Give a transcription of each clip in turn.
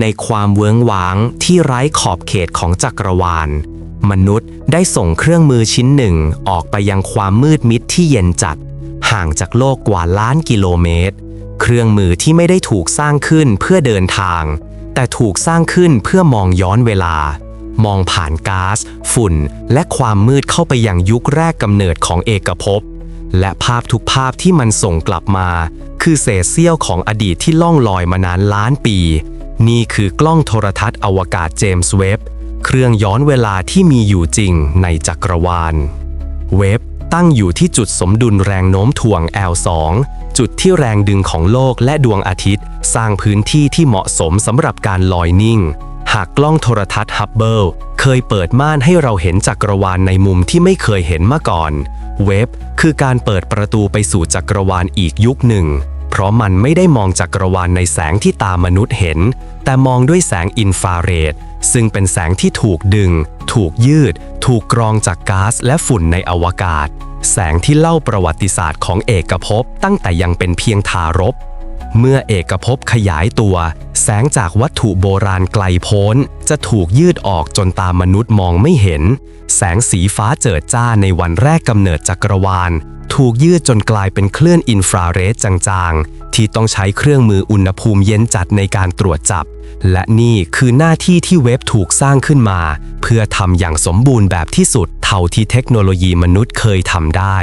ในความเวิ้งว้างที่ไร้ขอบเขตของจักรวาล มนุษย์ได้ส่งเครื่องมือชิ้นหนึ่งออกไปยังความมืดมิดที่เย็นจัด ห่างจากโลกกว่าล้านกิโลเมตร เครื่องมือที่ไม่ได้ถูกสร้างขึ้นเพื่อเดินทาง แต่ถูกสร้างขึ้นเพื่อมองย้อนเวลา มองผ่านก๊าซฝุ่น และความมืดเข้าไปยังยุคแรกกำเนิดของเอกภพและภาพทุกภาพที่มันส่งกลับมา คือเศษเสี้ยวของอดีตที่ล่องลอยมานานล้านปี นี่คือกล้องโทรทัศน์อวกาศเจมส์เว็บ เครื่องย้อนเวลาที่มีอยู่จริงในจักรวาล เว็บตั้งอยู่ที่จุดสมดุลแรงโน้มถ่วง L2 จุดที่แรงดึงของโลกและดวงอาทิตย์ สร้างพื้นที่ที่เหมาะสมสำหรับการลอยนิ่ง หากกล้องโทรทัศน์ฮับเบิลเคยเปิดม่านให้เราเห็นจักรวาลในมุมที่ไม่เคยเห็นมาก่อน เว็บคือการเปิดประตูไปสู่จักรวาลอีกยุคหนึ่ง เพราะมันไม่ได้มองจักรวาลในแสงที่ตามนุษย์เห็น แต่มองด้วยแสงอินฟราเรดซึ่งเป็นแสงที่ถูกดึง ถูกยืด ถูกกรองจากก๊าซและฝุ่นในอวกาศ แสงที่เล่าประวัติศาสตร์ของเอกภพตั้งแต่ยังเป็นเพียงทารก เมื่อเอกภพขยายตัว แสงจากวัตถุโบราณไกลโพ้น จะถูกยืดออกจนตามนุษย์มองไม่เห็น แสงสีฟ้าเจิดจ้าในวันแรกกำเนิดจักรวาล ถูกยืดจนกลายเป็นคลื่นอินฟราเรดจางๆ ที่ต้องใช้เครื่องมืออุณหภูมิเย็นจัดในการตรวจจับ และนี่คือหน้าที่ที่เว็บถูกสร้างขึ้นมา เพื่อทำอย่างสมบูรณ์แบบที่สุดเท่าที่เทคโนโลยีมนุษย์เคยทำได้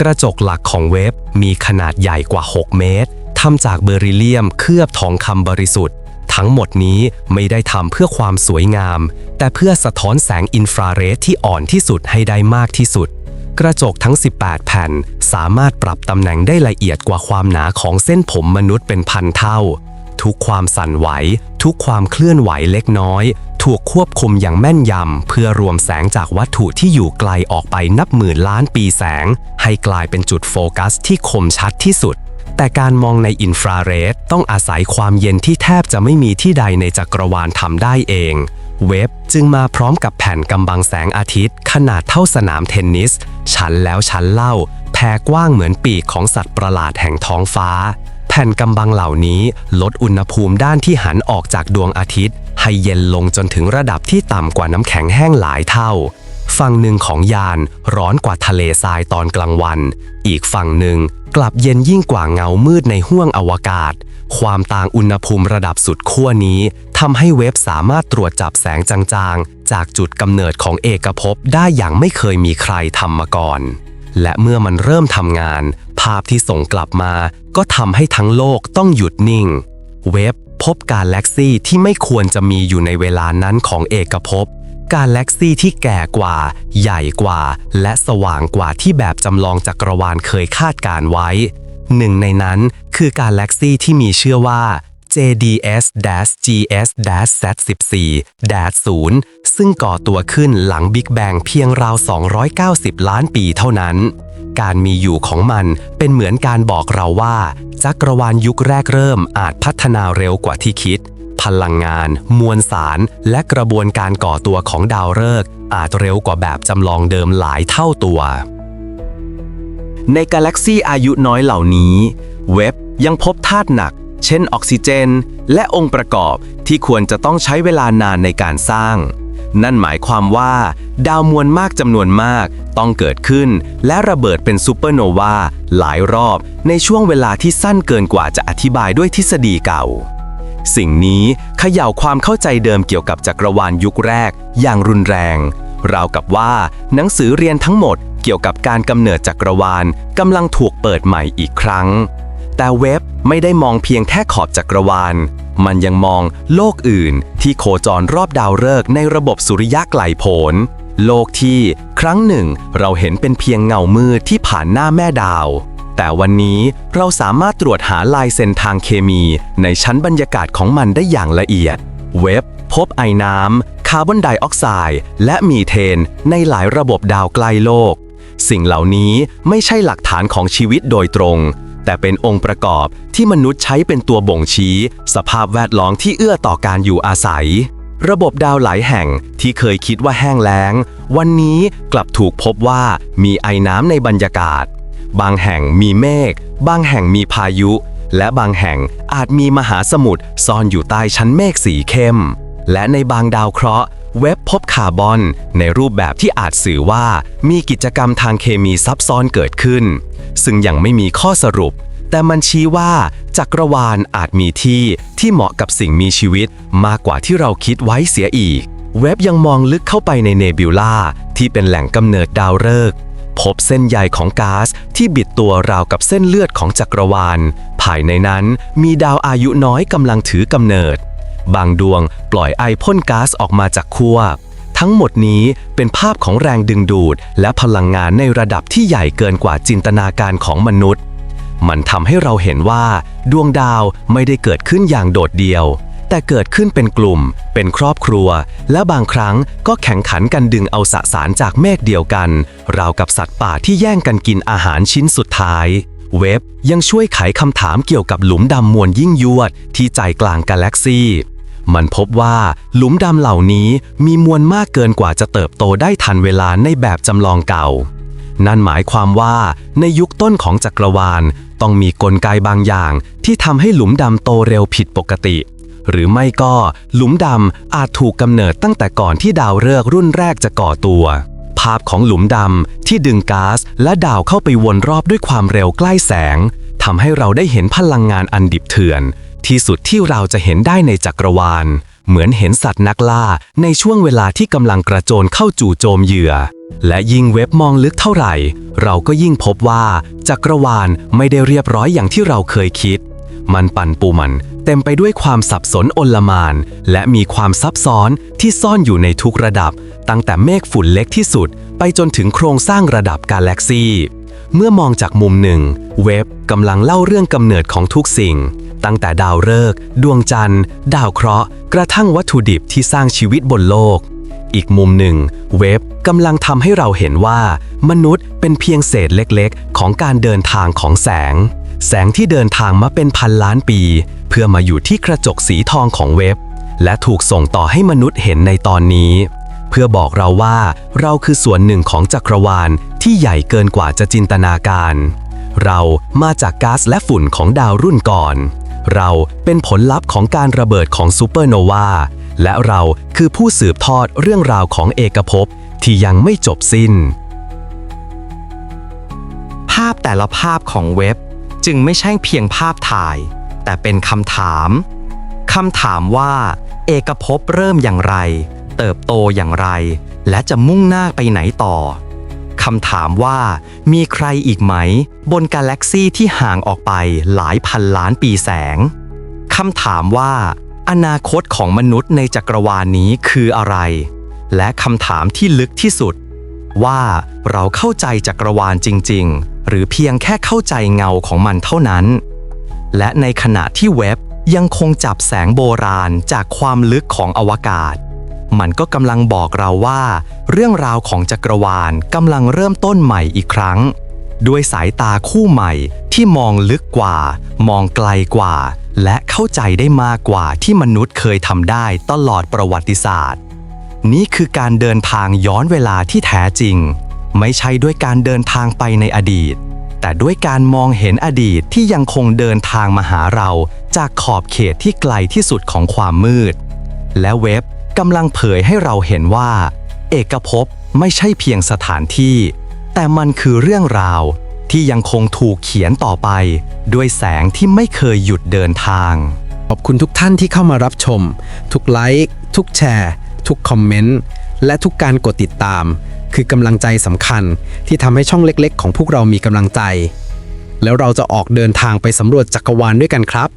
กระจกหลักของเว็บมีขนาดใหญ่กว่า 6 เมตรทำจากเบอริเลียมเคลือบทองคำบริสุทธิ์ ทั้งหมดนี้ไม่ได้ทำเพื่อความสวยงาม แต่เพื่อสะท้อนแสงอินฟราเรดที่อ่อนที่สุดให้ได้มากที่สุด กระจกทั้ง 18 แผ่น สามารถปรับตำแหน่งได้ละเอียดกว่าความหนาของเส้นผมมนุษย์เป็นพันเท่า ทุกความสั่นไหว ทุกความเคลื่อนไหวเล็กน้อย ถูกควบคุมอย่างแม่นยำ เพื่อรวมแสงจากวัตถุที่อยู่ไกลออกไปนับหมื่นล้านปีแสง ให้กลายเป็นจุดโฟกัสที่คมชัดที่สุด แต่การมองในอินฟราเรดต้องอาศัยความเย็นที่แทบจะไม่มีที่ใดในจักรวาลทำได้เอง เว็บจึงมาพร้อมกับแผ่นกำบังแสงอาทิตย์ ขนาดเท่าสนามเทนนิส ชั้นแล้วชั้นเล่า แผ่กว้างเหมือนปีกของสัตว์ประหลาดแห่งท้องฟ้า แผ่นกำบังเหล่านี้ลดอุณหภูมิด้านที่หันออกจากดวงอาทิตย์ ให้เย็นลงจนถึงระดับที่ต่ำกว่าน้ำแข็งแห้งหลายเท่า ฝั่งหนึ่งของยานร้อนกว่าทะเลทรายตอนกลางวัน อีกฝั่งหนึ่งกลับเย็นยิ่งกว่าเงามืดในห้วงอวกาศ ความต่างอุณหภูมิระดับสุดขั้วนี้ทำให้เว็บสามารถตรวจจับแสงจางๆ จากจุดกำเนิดของเอกภพได้อย่างไม่เคยมีใครทำมาก่อน และเมื่อมันเริ่มทำงาน ภาพที่ส่งกลับมา ก็ทำให้ทั้งโลกต้องหยุดนิ่ง เว็บพบกาแล็กซี่ที่ไม่ควรจะมีอยู่ในเวลานั้นของเอกภพ กาแล็กซี่ที่แก่กว่า ใหญ่กว่า และสว่างกว่าที่แบบจำลองจักรวาลเคยคาดการไว้ หนึ่งในนั้นคือกาแล็กซี่ที่มีชื่อว่า JDS-GS-Z14-0 ซึ่งก่อตัวขึ้นหลังบิ๊กแบงเพียงราว 290 ล้านปีเท่านั้น การมีอยู่ของมันเป็นเหมือนการบอกเราว่า จักรวาลยุคแรกเริ่มอาจพัฒนาเร็วกว่าที่คิด พลังงาน มวลสาร และกระบวนการก่อตัวของดาวฤกษ์อาจเร็วกว่าแบบจำลองเดิมหลายเท่าตัว ในกาแล็กซีอายุน้อยเหล่านี้ เว็บยังพบธาตุหนัก เช่นออกซิเจน และองค์ประกอบที่ควรจะต้องใช้เวลานานในการสร้าง นั่นหมายความว่า ดาวมวลมากจำนวนมากต้องเกิดขึ้น และระเบิดเป็นซูเปอร์โนวาหลายรอบในช่วงเวลาที่สั้นเกินกว่าจะอธิบายด้วยทฤษฎีเก่า สิ่งนี้เขย่าความเข้าใจเดิมเกี่ยวกับจักรวาลยุคแรก อย่างรุนแรง ราวกับว่า หนังสือเรียนทั้งหมดเกี่ยวกับการกำเนิดจักรวาลกำลังถูกเปิดใหม่อีกครั้ง แต่เว็บไม่ได้มองเพียงแค่ขอบจักรวาล มันยังมองโลกอื่นที่โคจรรอบดาวฤกษ์ในระบบสุริยะไกลโพ้นโลกที่ครั้งหนึ่งเราเห็นเป็นเพียงเงามืดที่ผ่านหน้าแม่ดาว แต่วันนี้เราสามารถตรวจหาลายเซ็นทางเคมีในชั้นบรรยากาศของมันได้อย่างละเอียด เว็บ พบไอน้ำ คาร์บอนไดออกไซด์และมีเทน ในหลายระบบดาวใกลโลก สิ่งเหล่านี้ไม่ใช่หลักฐานของชีวิตโดยตรง แต่เป็นองค์ประกอบที่มนุษย์ใช้เป็นตัวบ่งชี้ สภาพแวดล้อมที่เอื้อต่อการอยู่อาศัย ระบบดาวหลายแห่งที่เคยคิดว่าแห้งแล้ง วันนี้กลับถูกพบว่ามีไอน้ำในบรรยากาศ บางแห่งมีเมฆ บางแห่งมีพายุ และบางแห่งอาจมีมหาสมุทรซ่อนอยู่ใต้ชั้นเมฆสีเข้ม และในบางดาวเคราะห์ เว็บพบคาร์บอน ในรูปแบบที่อาจสื่อว่ามีกิจกรรมทางเคมีซับซ้อนเกิดขึ้น ซึ่งยังไม่มีข้อสรุป แต่มันชี้ว่าจักรวาลอาจมีที่ที่เหมาะกับสิ่งมีชีวิตมากกว่าที่เราคิดไว้เสียอีก เว็บยังมองลึกเข้าไปในเนบิวลาที่เป็นแหล่งกำเนิดดาวฤกษ์ พบเส้นใยของก๊าซที่บิดตัวราวกับเส้นเลือดของจักรวาล ภายในนั้นมีดาวอายุน้อยกำลังถือกำเนิด บางดวงปล่อยไอพ่นก๊าซออกมาจากขั้วทั้งหมดนี้เป็นภาพของแรงดึงดูด และพลังงานในระดับที่ใหญ่เกินกว่าจินตนาการของมนุษย์ มันทำให้เราเห็นว่า ดวงดาวไม่ได้เกิดขึ้นอย่างโดดเดี่ยว แต่เกิดขึ้นเป็นกลุ่ม เป็นครอบครัว และบางครั้งก็แข่งขันกันดึงเอาสสารจากเมฆเดียวกัน ราวกับสัตว์ป่าที่แย่งกันกินอาหารชิ้นสุดท้าย เว็บยังช่วยไขคำถามเกี่ยวกับหลุมดำมวลยิ่งยวด ที่ใจกลางกาแล็กซีมันพบว่าหลุมดำเหล่านี้มีมวลมากเกินกว่าจะเติบโตได้ทันเวลาในแบบจำลองเก่า นั่นหมายความว่าในยุคต้นของจักรวาล ต้องมีกลไกบางอย่างที่ทำให้หลุมดำโตเร็วผิดปกติ หรือไม่ก็หลุมดำอาจถูกกำเนิดตั้งแต่ก่อนที่ดาวฤกษ์รุ่นแรกจะก่อตัว ภาพของหลุมดำที่ดึงก๊าซและดาวเข้าไปวนรอบด้วยความเร็วใกล้แสงทำให้เราได้เห็นพลังงานอันดิบเถื่อน ที่สุดที่เราจะเห็นได้ในจักรวาล เหมือนเห็นสัตว์นักล่า ในช่วงเวลาที่กำลังกระโจนเข้าจู่โจมเหยื่อ และยิ่งเว็บมองลึกเท่าไหร่ เราก็ยิ่งพบว่า จักรวาลไม่ได้เรียบร้อยอย่างที่เราเคยคิด มันปั่นปูมัน เต็มไปด้วยความสับสนอนลมาน และมีความซับซ้อนที่ซ่อนอยู่ในทุกระดับ ตั้งแต่เมฆฝุ่นเล็กที่สุด ไปจนถึงโครงสร้างระดับกาแล็กซีเมื่อมองจากมุมหนึ่ง เว็บกำลังเล่าเรื่องกำเนิดของทุกสิ่ง ตั้งแต่ดาวฤกษ์ดวงจันทร์ ดาวเคราะห์ กระทั่งวัตถุดิบที่สร้างชีวิตบนโลก อีกมุมหนึ่ง เว็บกำลังทำให้เราเห็นว่า มนุษย์เป็นเพียงเศษเล็กๆ ของการเดินทางของแสง แสงที่เดินทางมาเป็นพันล้านปี เพื่อมาอยู่ที่กระจกสีทองของเว็บ และถูกส่งต่อให้มนุษย์เห็นในตอนนี้ เพื่อบอกเราว่าเราคือส่วนหนึ่งของจักรวาลที่ใหญ่เกินกว่าจะจินตนาการ เรามาจากก๊าซและฝุ่นของดาวรุ่นก่อน เราเป็นผลลัพธ์ของการระเบิดของซูเปอร์โนวาและเราคือผู้สืบทอดเรื่องราวของเอกภพที่ยังไม่จบสิ้น ภาพแต่ละภาพของเว็บ จึงไม่ใช่เพียงภาพถ่าย แต่เป็นคำถามคำถามว่า เอกภพเริ่มอย่างไร เติบโตอย่างไร และจะมุ่งหน้าไปไหนต่อคำถามว่ามีใครอีกไหม บนกาแล็กซี่ที่ห่างออกไปหลายพันล้านปีแสงคำถามว่า อนาคตของมนุษย์ในจักรวาลนี้คืออะไร และคำถามที่ลึกที่สุด ว่าเราเข้าใจจักรวาลจริง ๆ หรือเพียงแค่เข้าใจเงาของมันเท่านั้น และในขณะที่เว็บยังคงจับแสงโบราณจากความลึกของอวกาศ มันก็กำลังบอกเราว่า เรื่องราวของจักรวาลกำลังเริ่มต้นใหม่อีกครั้ง ด้วยสายตาคู่ใหม่ที่มองลึกกว่า มองไกลกว่า และเข้าใจได้มากกว่าที่มนุษย์เคยทำได้ตลอดประวัติศาสตร์ นี่คือการเดินทางย้อนเวลาที่แท้จริง ไม่ใช่ด้วยการเดินทางไปในอดีต แต่ด้วยการมองเห็นอดีตที่ยังคงเดินทางมาหาเราจากขอบเขตที่ไกลที่สุดของความมืด และเว็บกำลังเผยให้เราเห็นว่า เอกภพไม่ใช่เพียงสถานที่ แต่มันคือเรื่องราวที่ยังคงถูกเขียนต่อไป ด้วยแสงที่ไม่เคยหยุดเดินทาง ขอบคุณทุกท่านที่เข้ามารับชม ทุกไลค์ ทุกแชร์ ทุกคอมเมนต์ และทุกการกดติดตาม คือกำลังใจสำคัญที่ทำให้ช่องเล็กๆ ของพวกเรามีกำลังใจ แล้วเราจะออกเดินทางไปสำรวจจักรวาลด้วยกันครับ